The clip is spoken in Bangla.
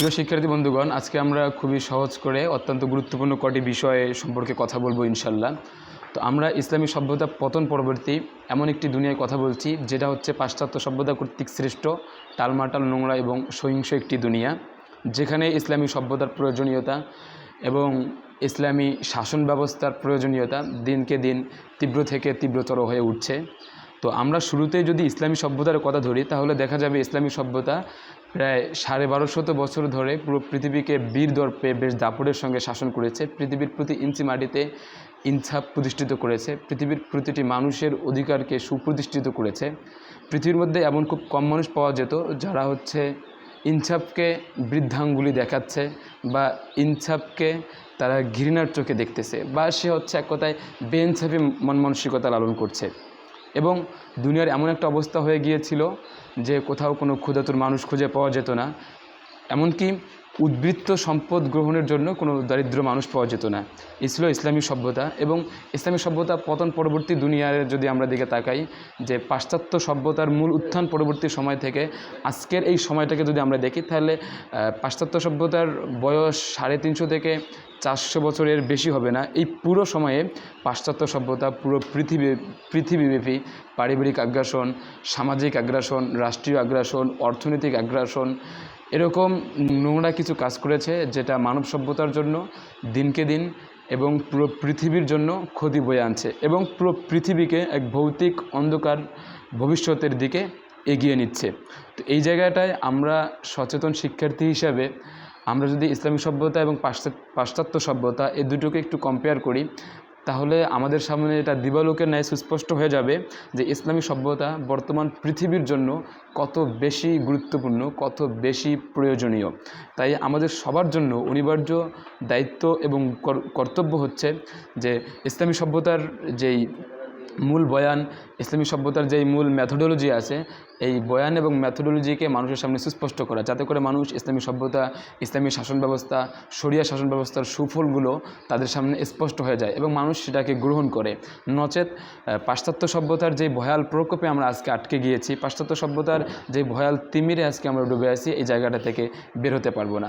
প্রিয় শিক্ষার্থী বন্ধুগণ, আজকে আমরা খুবই সহজ করে অত্যন্ত গুরুত্বপূর্ণ কটি বিষয়ে সম্পর্কে কথা বলব ইনশাল্লাহ তো আমরা ইসলামী সভ্যতা পতন পরবর্তী এমন একটি দুনিয়ায় কথা বলছি, যেটা হচ্ছে পাশ্চাত্য সভ্যতা কর্তৃক সৃষ্ট টালমাটাল নোংরা এবং সহিংস একটি দুনিয়া, যেখানে ইসলামী সভ্যতার প্রয়োজনীয়তা এবং ইসলামী শাসন ব্যবস্থার প্রয়োজনীয়তা দিনকে দিন তীব্র থেকে তীব্রতর হয়ে উঠছে। তো আমরা শুরুতেই যদি ইসলামী সভ্যতার কথা ধরি, তাহলে দেখা যাবে ইসলামী সভ্যতা প্রায় সাড়ে বারোশত বছর ধরে পুরো পৃথিবীকে বীর দর্পে বেশ দাপটের সঙ্গে শাসন করেছে। পৃথিবীর প্রতি ইঞ্চি মাটিতে ইনসাফ প্রতিষ্ঠিত করেছে। পৃথিবীর প্রতিটি মানুষের অধিকারকে সুপ্রতিষ্ঠিত করেছে। পৃথিবীর মধ্যে এমন খুব কম মানুষ পাওয়া যেত যারা হচ্ছে ইনসাফকে বৃদ্ধাঙ্গুলি দেখাচ্ছে বা ইনসাফকে তারা ঘৃণার চোখে দেখতেছে বা সে হচ্ছে এক কথায় বেইনসাফি মন মানসিকতা লালন করছে। এবং দুনিয়ার এমন একটা অবস্থা হয়ে গিয়েছিল যে কোথাও কোনো ক্ষুধাতুর মানুষ খুঁজে পাওয়া যেত না। এমনকি উদ্বৃত্ত সম্পদ গ্রহণের জন্য কোনো দারিদ্র মানুষ পাওয়া যেত না। এই ছিল ইসলামী সভ্যতা এবং ইসলামী সভ্যতা পতন পরবর্তী দুনিয়ার যদি আমরা দিকে তাকাই, যে পাশ্চাত্য সভ্যতার মূল উত্থান পরবর্তী সময় থেকে, আজকের এই সময়টাকে যদি আমরা দেখি, তাহলে পাশ্চাত্য সভ্যতার বয়স সাড়ে তিনশো থেকে চারশো বছরের বেশি হবে না। এই পুরো সময়ে পাশ্চাত্য সভ্যতা, পুরো পৃথিবী, পৃথিবীব্যাপী পারিবারিক আগ্রাসন, সামাজিক আগ্রাসন, রাষ্ট্রীয় আগ্রাসন, অর্থনৈতিক আগ্রাসন এরকম নোংরা কিছু কাজ করেছে যেটা মানব সভ্যতার জন্য, দিনকে দিন এবং পুরো পৃথিবীর জন্য ক্ষতি বয়ে আনছে এবং পুরো পৃথিবীকে এক ভৌতিক অন্ধকার ভবিষ্যতের দিকে এগিয়ে নিচ্ছে। তো এই জায়গাটায় আমরা সচেতন শিক্ষার্থী হিসাবে আমরা যদি ইসলামিক সভ্যতা এবং পাশ্চাত্য সভ্যতা এই দুটোকে একটু কম্পেয়ার করি তাহলে আমাদের সামনে এটা দিবালোকের ন্যায় সুস্পষ্ট হয়ে যাবে যে ইসলামী সভ্যতা বর্তমান পৃথিবীর জন্য কত বেশি গুরুত্বপূর্ণ, কত বেশি প্রয়োজনীয়। তাই আমাদের সবার জন্য অনিবার্য দায়িত্ব এবং কর- কর্তব্য হচ্ছে যে ইসলামী সভ্যতার যেই মূল বয়ান, ইসলামী সভ্যতার যেই মূল ম্যাথোডোলজি আছে, এই বয়ান এবং ম্যাথোডোলজিকে মানুষের সামনে সুস্পষ্ট করা, যাতে করে মানুষ ইসলামী সভ্যতা, ইসলামী শাসন ব্যবস্থা, শরিয়া শাসন ব্যবস্থার সুফলগুলো তাদের সামনে স্পষ্ট হয়ে যায় এবং মানুষ সেটাকে গ্রহণ করে। নচেত পাশ্চাত্য সভ্যতার যে ভয়াল প্রকোপে আমরা আজকে আটকে গিয়েছি, পাশ্চাত্য সভ্যতার যে ভয়াল তিমিরে আজকে আমরা ডুবে আছি, এই জায়গাটা থেকে বের হতে পারব না।